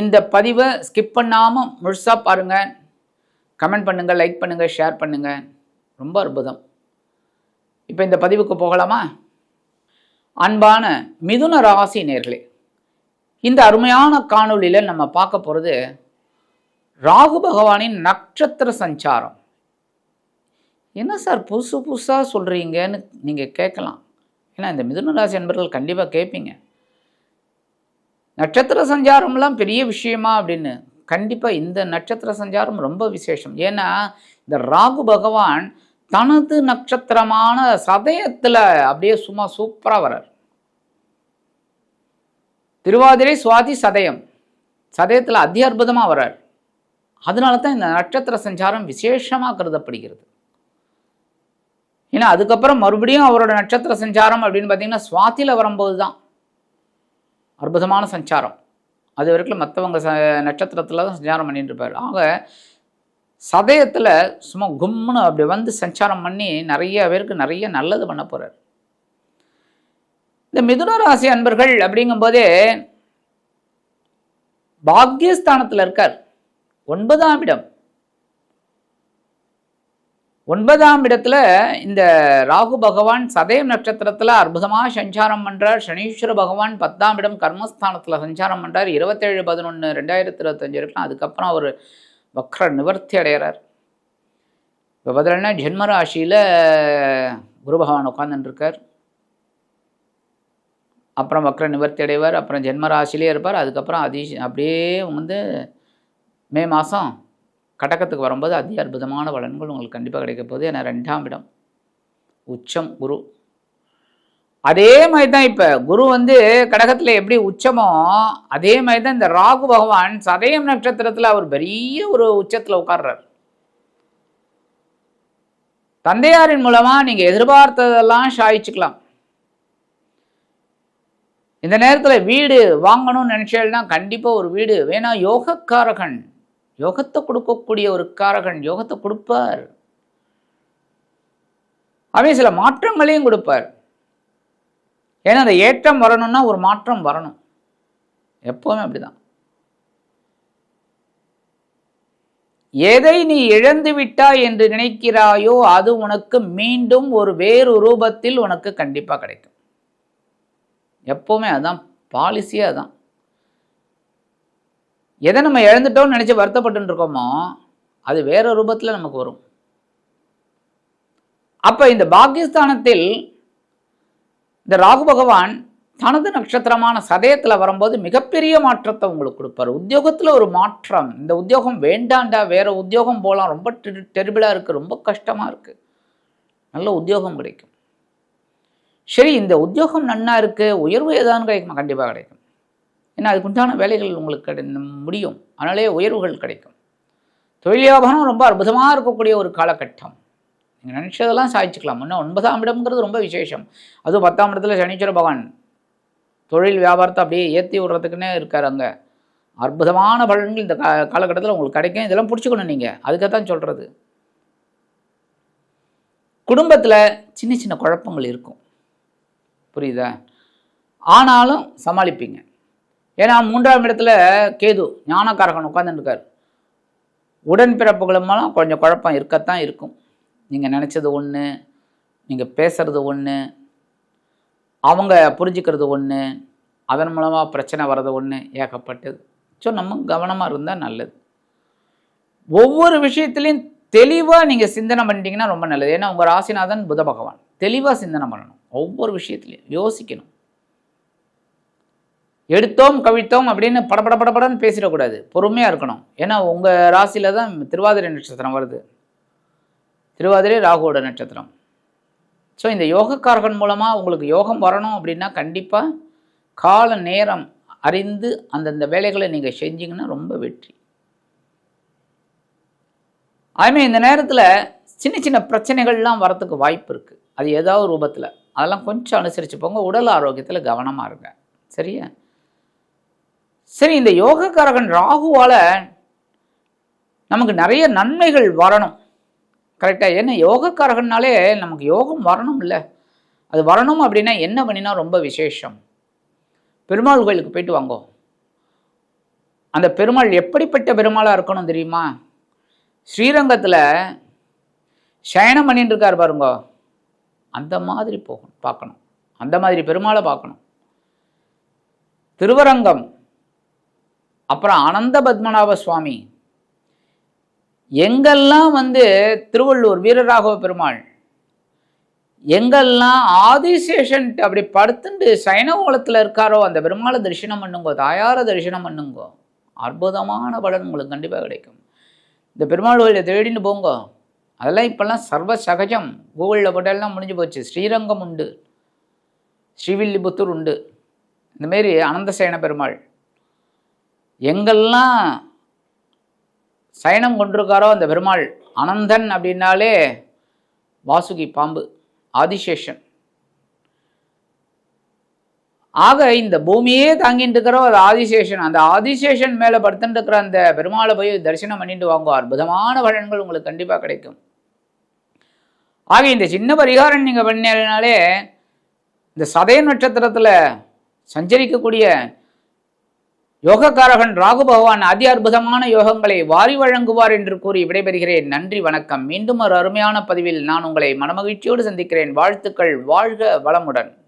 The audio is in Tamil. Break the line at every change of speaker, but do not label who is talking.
இந்த பதிவை ஸ்கிப் பண்ணாமல் முழுசாக பாருங்கள் கமெண்ட் பண்ணுங்கள் லைக் பண்ணுங்கள் ஷேர் பண்ணுங்கள் ரொம்ப அற்புதம். இப்போ இந்த பதிவுக்கு போகலாமா? அன்பான மிதுன ராசி நேர்களே இந்த அருமையான காணொளியில் நம்ம பார்க்க போகிறது ராகு பகவானின் நட்சத்திர சஞ்சாரம். என்ன சார் புதுசு புதுசாக சொல்கிறீங்கன்னு நீங்கள் கேட்கலாம். ஏன்னா இந்த மிதுன ராசி என்பர்கள் கண்டிப்பாக கேட்பீங்க. நட்சத்திர சஞ்சாரம்லாம் பெரிய விஷயமா அப்படின்னு. கண்டிப்பாக இந்த நட்சத்திர சஞ்சாரம் ரொம்ப விசேஷம். ஏன்னா இந்த ராகு பகவான் தனது நட்சத்திரமான சதயத்தில் அப்படியே சும்மா சூப்பராக வரார் திருவாதிரை சுவாதி சதயம். சதயத்தில் அதி அற்புதமாக வரார் அதனால தான் இந்த நட்சத்திர சஞ்சாரம் விசேஷமாக கருதப்படுகிறது. ஏன்னா அதுக்கப்புறம் மறுபடியும் அவரோட நட்சத்திர சஞ்சாரம் அப்படின்னு பார்த்தீங்கன்னா சுவாத்தியில் வரும்போது தான் அற்புதமான சஞ்சாரம். அது வரைக்கும் மற்றவங்க ச நட்சத்திரத்தில் தான் சஞ்சாரம் பண்ணிட்டு இருப்பார் ஆக சதயத்தில் சும்மா கும்முன்னு அப்படி வந்து சஞ்சாரம் பண்ணி நிறைய பேருக்கு நிறைய நல்லது பண்ண போகிறார் இந்த மிதுன ராசி அன்பர்கள் அப்படிங்கும்போதே பாக்யஸ்தானத்தில் இருக்கார். ஒன்பதாம் இடம். ஒன்பதாம் இடத்துல இந்த ராகு பகவான் சதயம் நட்சத்திரத்தில் அற்புதமாக சஞ்சாரம் பண்ணுறார் சனீஸ்வர பகவான் பத்தாம் இடம் கர்மஸ்தானத்தில் சஞ்சாரம் பண்ணுறார் இருபத்தேழு பதினொன்று ரெண்டாயிரத்தி இருபத்தஞ்சு இருக்கலாம் அதுக்கப்புறம் அவர் வக்ர நிவர்த்தி அடைகிறார் இப்போ பதிலன்னா ஜென்மராசியில் குரு பகவான் உட்காந்துருக்கார் அப்புறம் வக்ர நிவர்த்தி அடைவார். அப்புறம் ஜென்மராசிலே இருப்பார். அதுக்கப்புறம் அதி அப்படியே வந்து மே மாதம் கடக்கத்துக்கு வரும்போது அதி அற்புதமான பலன்கள் உங்களுக்கு கண்டிப்பாக கிடைக்க போகுது. ஏன்னா ரெண்டாம் இடம். உச்சம் குரு. அதே மாதிரி தான் இப்போ குரு வந்து கடகத்தில் எப்படி உச்சமோ அதே மாதிரி தான் இந்த ராகு பகவான் சதயம் நட்சத்திரத்தில் அவர் பெரிய ஒரு உச்சத்தில் உட்கார்றார். தந்தையாரின் மூலமாக நீங்கள் எதிர்பார்த்ததெல்லாம் சாய்ச்சிக்கலாம் இந்த நேரத்தில் வீடு வாங்கணும்னு நினச்சேன்னா கண்டிப்பாக ஒரு வீடு. வேணா யோகக்காரகன். யோகத்தை கொடுக்கக்கூடிய ஒரு காரகன் யோகத்தை கொடுப்பார். அவன் சில மாற்றங்களையும் கொடுப்பார். ஏன்னா அந்த ஏற்றம் வரணும்னா ஒரு மாற்றம் வரணும். எப்போவுமே அப்படிதான். எதை நீ இழந்து விட்டாய் என்று நினைக்கிறாயோ அது உனக்கு மீண்டும் ஒரு வேறு ரூபத்தில் உனக்கு கண்டிப்பாக கிடைக்கும். எப்போவுமே அதுதான் பாலிசியே அதுதான் எதை நம்ம இழந்துட்டோம்னு நினச்சி வருத்தப்பட்டு இருக்கோமோ அது வேற ரூபத்தில் நமக்கு வரும். அப்போ இந்த பாகிஸ்தானத்தில் இந்த ராகு பகவான் தனது நட்சத்திரமான சதயத்தில் வரும்போது மிகப்பெரிய மாற்றத்தை உங்களுக்கு கொடுப்பார். உத்தியோகத்தில் ஒரு மாற்றம். இந்த உத்தியோகம் வேண்டாண்டா வேற உத்தியோகம் போகலாம் ரொம்ப டெரிபிளாக இருக்குது ரொம்ப கஷ்டமாக இருக்குது நல்ல உத்தியோகம் கிடைக்கும். சரி இந்த உத்தியோகம் நன்னா இருக்குது உயர்வு ஏதான்னு கிடைக்குமா கண்டிப்பாக கிடைக்கும். ஏன்னா அதுக்குண்டான வேலைகள் உங்களுக்கு கிடை முடியும். அதனாலே உயர்வுகள் கிடைக்கும். தொழில் வியாபாரம் ரொம்ப அற்புதமாக இருக்கக்கூடிய ஒரு காலகட்டம். நீங்கள் நினச்சதெல்லாம் சாதிச்சுக்கலாம். இன்னும் ஒன்பதாம் இடம்ங்கிறது ரொம்ப விசேஷம். அதுவும் பத்தாம் இடத்துல சனீஸ்வர பகவான் தொழில் வியாபாரத்தை அப்படியே ஏற்றி விடுறதுக்குன்னே இருக்கார் அங்கே. அற்புதமான பலன்கள் இந்த கா காலகட்டத்தில் உங்களுக்கு கிடைக்கும். இதெல்லாம் பிடிச்சிக்கணும் நீங்கள் அதுக்காக தான் சொல்கிறது குடும்பத்தில் சின்ன சின்ன குழப்பங்கள் இருக்கும். புரியுதா? ஆனாலும் சமாளிப்பீங்க. ஏன்னா மூன்றாம் இடத்துல கேது ஞானக்காரகன் உட்காந்துருக்கார் உடன்பிறப்புகளுமெல்லாம் கொஞ்சம் குழப்பம் இருக்கத்தான் இருக்கும். நீங்கள் நினச்சது ஒன்று நீங்கள் பேசுகிறது ஒன்று அவங்க புரிஞ்சுக்கிறது ஒன்று அதன் மூலமாக பிரச்சனை வர்றது ஒன்று ஏகப்பட்டது. ஸோ நம்ம கவனமாக இருந்தால் நல்லது. ஒவ்வொரு விஷயத்துலையும் தெளிவாக நீங்கள் சிந்தனை பண்ணிட்டீங்கன்னா ரொம்ப நல்லது. ஏன்னா உங்கள் ராசிநாதன் புத பகவான். தெளிவாக சிந்தனை பண்ணணும். ஒவ்வொரு விஷயத்துலையும் யோசிக்கணும். எடுத்தோம் கவிழ்த்தோம் அப்படின்னு படபட படபடன்னு பேசிடக்கூடாது. பொறுமையாக இருக்கணும். ஏன்னா உங்கள் ராசியில் தான் திருவாதிரை நட்சத்திரம் வருது. திருவாதிரை ராகுவோட நட்சத்திரம். ஸோ இந்த யோகக்காரகன் மூலமாக உங்களுக்கு யோகம் வரணும் அப்படின்னா கண்டிப்பாக கால நேரம் அறிந்து அந்தந்த வேலைகளை நீங்கள் செஞ்சீங்கன்னா ரொம்ப வெற்றி. அதுமாதிரி இந்த நேரத்தில் சின்ன சின்ன பிரச்சனைகள்லாம் வரத்துக்கு வாய்ப்பு இருக்குது அது ஏதாவது ரூபத்தில். அதெல்லாம் கொஞ்சம் அனுசரித்து போங்க உடல் ஆரோக்கியத்தில் கவனமாக இருங்க. சரியா? சரி இந்த யோகக்காரகன் ராகுவால் நமக்கு நிறைய நன்மைகள் வரணும். கரெக்டாக ஏன்னா யோகக்காரகன்னாலே நமக்கு யோகம் வரணும் இல்லை அது வரணும் அப்படின்னா என்ன பண்ணினா ரொம்ப விசேஷம். பெருமாள் கோயிலுக்கு போயிட்டு வாங்கோ. அந்த பெருமாள் எப்படிப்பட்ட பெருமாளாக இருக்கணும் தெரியுமா? ஸ்ரீரங்கத்தில் சயனம் பண்ணிட்டு இருக்கார் பாருங்க. அந்த மாதிரி போகணும் பார்க்கணும். அந்த மாதிரி பெருமாளை பார்க்கணும். திருவரங்கம். அப்புறம் அனந்த பத்மநாப சுவாமி. எங்கெல்லாம் வந்து திருவள்ளூர் வீரராகவ பெருமாள் எங்கெல்லாம் ஆதிசேஷன் அப்படி படுத்துட்டு சைனகோலத்தில் இருக்காரோ அந்த பெருமாளை தரிசனம் பண்ணுங்கோ தாயாரை தரிசனம் பண்ணுங்கோ அற்புதமான பலன் உங்களுக்கு கண்டிப்பாக கிடைக்கும். இந்த பெருமாள் கோயிலை தேடின்னு போங்க. அதெல்லாம் இப்போல்லாம் சர்வ சகஜம். கூகுளில் போட்டாலாம் முடிஞ்சு போச்சு. ஸ்ரீரங்கம் உண்டு. ஸ்ரீவில்லிபுத்தூர் உண்டு. இந்தமாரி அனந்தசேன பெருமாள். எங்கெல்லாம் சயனம் கொண்டிருக்காரோ அந்த பெருமாள் அனந்தன் அப்படின்னாலே வாசுகி பாம்பு ஆதிசேஷன். ஆக இந்த பூமியே தாங்கிட்டு இருக்கிறோம் அது ஆதிசேஷன் அந்த ஆதிசேஷன் மேலே படுத்துட்டு இருக்கிற அந்த பெருமாளை போய் தரிசனம் பண்ணிட்டு வாங்குவோம் அற்புதமான பலன்கள் உங்களுக்கு கண்டிப்பாக கிடைக்கும். ஆக இந்த சின்ன பரிகாரம் நீங்கள் பண்ணினாலே இந்த சதய நட்சத்திரத்தில் சஞ்சரிக்கக்கூடிய யோகக்காரகன் ராகு பகவான் அதி அற்புதமான யோகங்களை வாரி வழங்குவார் என்று கூறி விடைபெறுகிறேன். நன்றி வணக்கம். மீண்டும் ஒரு அருமையான பதிவில் நான் உங்களை மனமகிழ்ச்சியோடு சந்திக்கிறேன். வாழ்த்துக்கள். வாழ்க வளமுடன்.